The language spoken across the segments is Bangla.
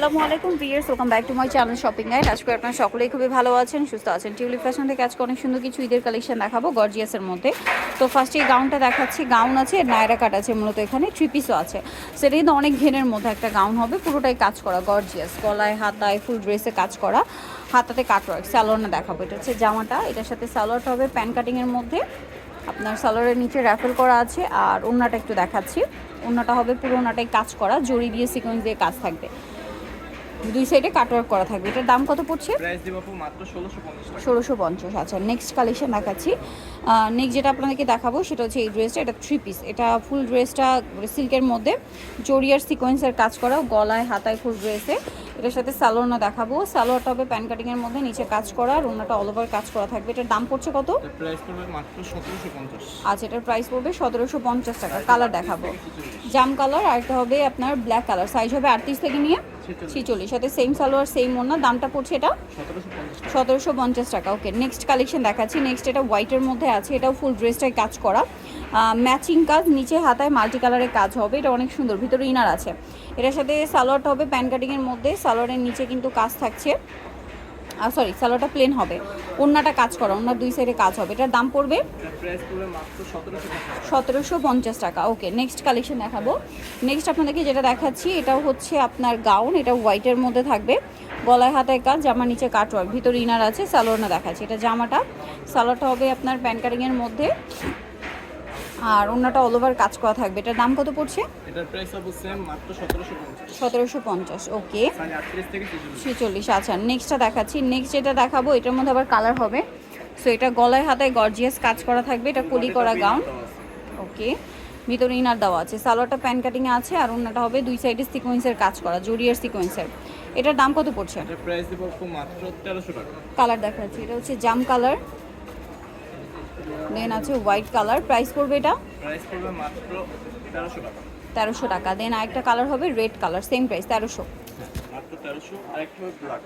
আসসালামু আলাইকুম viewers welcome back to my channel shopping guide আজকে আপনারা সকলেই খুবই ভালো আছেন, সুস্থ আছেন। টিউলিপ ফ্যাশন থেকে আজকে অনেক সুন্দর কিছু ঈদের কালেকশন দেখাবো গর্জিয়াসের মধ্যে। তো ফার্স্টে এই গাউনটা দেখাচ্ছি গাউন আছে নায়রা কাট আছে, মূলত এখানে থ্রি পিসও আছে। সেটা কিন্তু অনেক ঘেনের মধ্যে একটা গাউন হবে, পুরোটাই কাজ করা গর্জিয়াস গলায়, হাতায় ফুল ড্রেসে কাজ করা। হাতাতে কাটওয়ার্ক স্যালোয়ারটা দেখাবো। এটা হচ্ছে জামাটা, এটার সাথে স্যালোয়ারটা হবে প্যান কাটিংয়ের মধ্যে। আপনার সালোয়ারের নিচে র্যাফেল করা আছে, আর ওড়নাটা একটু দেখাচ্ছি। ওড়নাটা হবে, পুরো ওড়নাটাই কাজ করা, জড়ি দিয়ে সিকোয়েন্স দিয়ে কাজ থাকবে। দুই সাইডে কাটওয়ার্ক করা থাকবে। এটার দাম কত পড়ছে? প্রাইস দিব আপু মাত্র ষোলোশো পঞ্চাশ আচ্ছা নেক্সট কালেকশন দেখাচ্ছি। নেক্সট যেটা আপনাদেরকে দেখাবো সেটা হচ্ছে এই ড্রেসটা এটা থ্রি পিস এটা ফুল ড্রেসটা সিল্কের মধ্যে। জরিয়ার সিকোয়েন্সের কাজ করা গলায় হাতায় ফুল ড্রেসে এটার সাথে সালোয়ারনা দেখাবো। সালোয়ারটা হবে প্যান কাটিংয়ের মধ্যে নিচে কাজ করা আর ওনাটা অল ওভার কাজ করা থাকবে। এটার দাম পড়ছে কত? আচ্ছা এটার প্রাইস পড়বে সতেরোশো পঞ্চাশ টাকা। কালার দেখাবো। জাম কালার আর একটা হবে আপনার ব্ল্যাক কালার সাইজ হবে আটত্রিশ থেকে নিয়ে ছিচল্লিশ। সাথে সেম সালোয়ার সেম ওনা দামটা পড়ছে এটা সতেরোশো পঞ্চাশ টাকা। ওকে নেক্সট কালেকশন দেখাচ্ছি। নেক্সট এটা হোয়াইটের মধ্যে আছে। এটাও ফুল ড্রেসটাই কাজ করা। ম্যাচিং কাজ নিচে হাতায় মাল্টি কালারের কাজ হবে। এটা অনেক সুন্দর। ভিতরে ইনার আছে। এটার সাথে সালোয়ারটা হবে প্যান কাটিংয়ের মধ্যে। সালোয়ারের নিচে কিন্তু কাজ থাকছে। সরি সালোয়ারটা প্লেন হবে। ওন্নাটা কাজ করা ওনার দুই সাইডে কাজ হবে। এটার দাম পড়বে সতেরোশো পঞ্চাশ টাকা। ওকে নেক্সট কালেকশন দেখাবো। নেক্সট আপনাদেরকে যেটা দেখাচ্ছি, এটাও হচ্ছে আপনার গাউন এটা হোয়াইটের মধ্যে থাকবে। গলায় হাতায় কাজ জামার নিচে কাটওয়ার্ক ভিতরে ইনার আছে, সালোয়ার না দেখাচ্ছি। এটা জামাটা, সালোয়ারটা হবে আপনার প্যান কাটিংয়ের মধ্যে। আর অন্যটা অল ওভার কাজ করা থাকবে। এটার দাম কত পড়ছে? এটার প্রাইস আপু সেম মাত্র সতেরোশো পঞ্চাশ। সতেরোশো পঞ্চাশ ওকে সাড়ে আটত্রিশ থেকে ছেচল্লিশ ছেচল্লিশ আচ্ছা নেক্সটটা দেখাচ্ছি। নেক্সট যেটা দেখাবো এটার মধ্যে আবার কালার হবে। সো এটা গলায় হাতায় গর্জিয়াস কাজ করা থাকবে। এটা কলি করা গাউন ওকে ভিতরে ইনার দেওয়া আছে। সালোয়ারটা প্যান কাটিংয়ে আছে আর অন্যটা হবে দুই সাইডে সিকোয়েন্সের কাজ করা জুরিয়ার সিকোয়েন্সের এটার দাম কত পড়ছে? এটার প্রাইস দিব মাত্র তেরোশো টাকা। কালার দেখাচ্ছি। এটা হচ্ছে জাম কালার দেন আছে হোয়াইট কালার প্রাইস পড়বে এটা? প্রাইস পড়বে মাত্র তেরোশো টাকা। তেরোশো টাকা। দেন আরেকটা কালার হবে রেড কালার সেম প্রাইস তেরোশো। মাত্র তেরোশো আরেকটা হবে ব্ল্যাক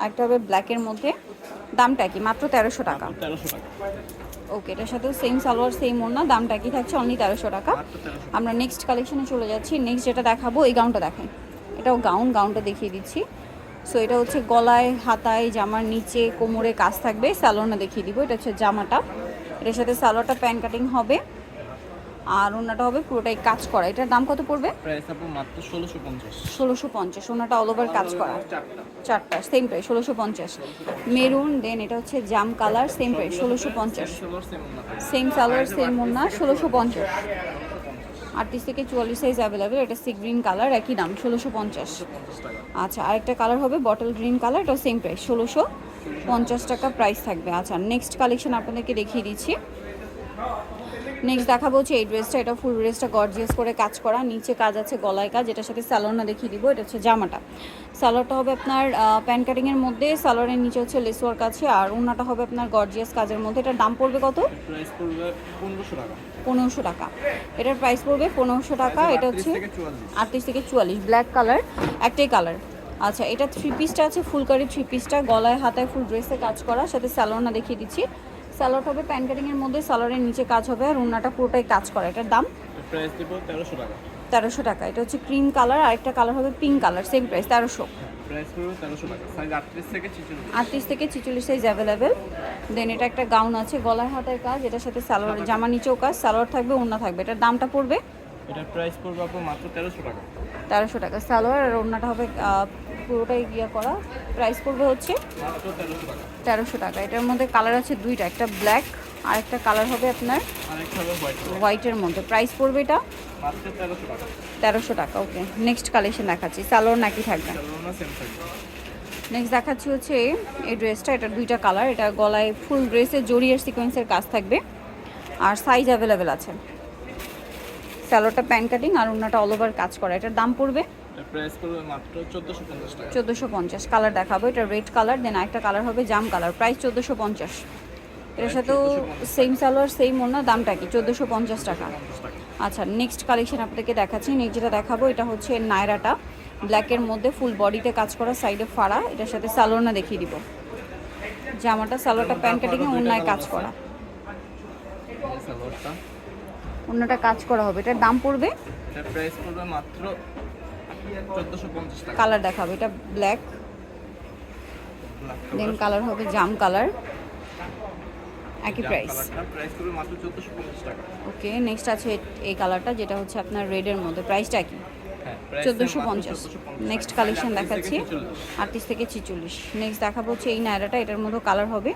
আরেকটা হবে ব্ল্যাকের মধ্যে। দামটা কি? মাত্র তেরোশো টাকা। তেরোশো টাকা। ওকে এটার সাথেও সেম সালোয়ার সেম ওড়না দামটা কি থাকছে? অনলি তেরোশো টাকা। আমরা নেক্সট কালেকশনে চলে যাচ্ছি। নেক্সট যেটা দেখাবো এই গাউনটা দেখাই এটাও গাউন গাউনটা দেখিয়ে দিচ্ছি। সো এটা হচ্ছে গলায় হাতায় জামার নিচে কোমরে কাজ থাকবে। স্যালোনা দেখিয়ে দিব এটা হচ্ছে জামাটা। এটার সাথে সালোয়ারটা প্যান কাটিং হবে। আর ওনাটা হবে পুরোটাই কাজ করা। এটার দাম কত পড়বে? প্রাইস আপু মাত্র ষোলোশো পঞ্চাশ। ওনাটা অল ওভার কাজ করা। চারটা। সেম প্রাইস ষোলোশো পঞ্চাশ। মেরুন দেন এটা হচ্ছে জাম কালার সেম প্রাইস ষোলোশো পঞ্চাশ। সেম সালোয়ার সেম ওড়না ষোলোশো পঞ্চাশ। আটত্রিশ থেকে চুয়াল্লিশ সাইজ অ্যাভেলেবেল এটা সি গ্রিন কালার একই দাম, ষোলোশো পঞ্চাশ। আচ্ছা আরেকটা কালার হবে বটল গ্রিন কালার এটাও সেম প্রাইস ষোলোশো পঞ্চাশ টাকা প্রাইস থাকবে। আচ্ছা নেক্সট কালেকশন আপনাদেরকে দেখিয়ে দিচ্ছি। নেক্সট দেখাবো হচ্ছে এই ড্রেসটা এটা ফুল ড্রেসটা গর্জিয়াস করে কাজ করা। নিচে কাজ আছে গলায় কাজ। এটার সাথে স্যালোনা দেখিয়ে দিব। এটা হচ্ছে জামাটা। সালোয়ারটা হবে আপনার প্যান কাটিংয়ের মধ্যে। সালোয়ারের নিচে হচ্ছে লেস ওয়ার্ক আছে। আর ওনাটা হবে আপনার গর্জিয়াস কাজের মধ্যে। এটার দাম পড়বে কত? প্রাইস পড়বে পনেরোশো টাকা। পনেরোশো টাকা। এটার প্রাইস পড়বে পনেরোশো টাকা। এটা হচ্ছে আটত্রিশ থেকে চুয়াল্লিশ। ব্ল্যাক কালার একটাই কালার আচ্ছা এটা থ্রি পিসটা আছে। ফুলকারি থ্রি পিসটা গলায় হাতায় ফুল ড্রেসে কাজ করা। সাথে স্যালোনা দেখিয়ে দিচ্ছি। স্যালোয়ার হবে প্যান কাটিং এর মধ্যে স্যালাডের নিচে কাজ হবে আর ওনাটা পুরোটাই কাজ করা। এটার দাম? প্রাইস দিব তেরোশো টাকা। তেরোশো টাকা। এটা হচ্ছে ক্রিম কালার আর একটা কালার হবে পিঙ্ক কালার সেম প্রাইস তেরোশো। প্রাইস পুরো 1300 টাকা। সাইজ আটত্রিশ থেকে ছেচল্লিশ। আটত্রিশ থেকে ছিচল্লিশ সাইজ অ্যাভেলেবেল দেন এটা একটা গাউন আছে গলায় হাতের কাজ এটার সাথে সালোয়ার জামা নিচেও কাজ সালোয়ার থাকবে ওড়না থাকবে। এটার দামটা পড়বে? এটার প্রাইস পড়বে আপনার মাত্র তেরোশো টাকা। তেরোশো টাকা। সালোয়ার আর ওড়নাটা হবে পুরোটাই ইয়ে করা। প্রাইস পড়বে হচ্ছে মাত্র তেরোশো টাকা। তেরোশো টাকা। এটার মধ্যে কালার আছে দুইটা একটা ব্ল্যাক আর একটা কালার হবে আপনার আরেকটা হবে হোয়াইট হোয়াইটের মধ্যে। প্রাইস পড়বে এটা মাত্র তেরোশো টাকা। তেরোশো টাকা। ওকে নেক্সট কালেকশন দেখাচ্ছি। সালোয়ার নাকি থাকবে। চালানো সেম থাকবে। নেক্সট দেখাচ্ছি হচ্ছে এই ড্রেসটা এটা দুইটা কালার এটা গলায় ফুল ড্রেসে জড়িয়ার সিকোয়েন্সের কাজ থাকবে। আর সাইজ অ্যাভেলেবেল আছে। স্যালোটা প্যান কাটিং আর অন্যটা অল ওভার কাজ করা। এটার দাম পড়বে? প্রাইস পড়বে মাত্র চোদ্দোশো পঞ্চাশ টাকা। কালার দেখাবো। এটা রেড কালার দেন একটা কালার হবে জাম কালার প্রাইস চোদ্দোশো পঞ্চাশ। এটার সাথেও সেম সালোয়ার সেম অন্য দামটা কি? চোদ্দোশো পঞ্চাশ টাকা। আচ্ছা নেক্সট কালেকশন আপনাদেরকে দেখাচ্ছি। নেক্সট যেটা দেখাবো এটা হচ্ছে নায়রাটা। ব্ল্যাকের মধ্যে ফুল বডিতে কাজ করা সাইডে ফাড়া। এটার সাথে সালোয়ারনা দেখিয়ে দিব। জামাটা সালোয়ারটা প্যান কাটিংয়ে অন্যায় কাজ করা। সালোয়ারটা অন্যটা কাজ করা হবে। এটার দাম পড়বে? এটার প্রাইস পড়বে মাত্র চোদ্দোশো পঞ্চাশ টাকা। কালার দেখাবো। এটা ব্ল্যাক দেন কালার হবে জাম কালার একই প্রাইস প্রাইস করবে মাত্র চোদ্দোশো পঞ্চাশ টাকা। ওকে নেক্সট আছে এই কালারটা যেটা হচ্ছে আপনার রেডের মধ্যে। প্রাইসটা কি? হ্যাঁ চোদ্দোশো পঞ্চাশ। নেক্সট। কালেকশন দেখাচ্ছি। আটত্রিশ থেকে ছিচল্লিশ। নেক্সট দেখাবো হচ্ছে এই নায়রাটা এটার মধ্যে কালার হবে।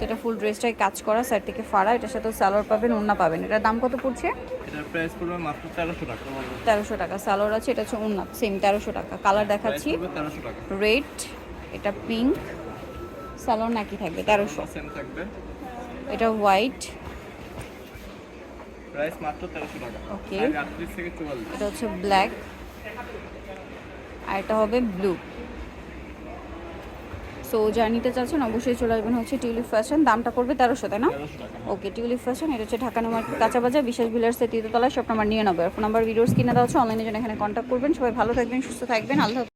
সেটা ফুল ড্রেসটাই কাজ করা সাইড থেকে ফাড়া এটার সাথে সালোয়ার পাবেন ওন্না পাবেন। এটার দাম কত পড়ছে? এটার প্রাইস করবে মাত্র তেরোশো টাকা। তেরোশো টাকা। সালোয়ার আছে এটা হচ্ছে ওন্না সেম তেরোশো টাকা। কালার দেখাচ্ছি। তেরোশো টাকা। রেড এটা পিঙ্ক সালোয়ার নাকি থাকবে তেরোশো। সেম থাকবে। এটা হোয়াইট প্রাইস মাত্র তেরোশো টাকা। Okay. আটত্রিশ থেকে চুয়াল্লিশ। এটা হচ্ছে ব্ল্যাক আর এটা হবে ব্লু সো যা নিতে চাচ্ছেন অবশ্যই চলে আসবেন হচ্ছে টিউলিপ ফ্যাশন। দামটা করবে তেরোশো, তাই না? ওকে, টিউলিপ ফ্যাশন, এটা হচ্ছে ঢাকা নম্বর কাঁচা বাজার বিশেষ বিলার্সের তৃতীয়তলায় সব নাম্বার নিয়ে নেবে ফোন নাম্বার ভিডিওস কিনে দেওয়া হচ্ছে অনলাইনে জন্য এখানে কন্ট্যাক্ট করবেন। সবাই ভালো থাকবেন, সুস্থ থাকবেন। আল্লাহ।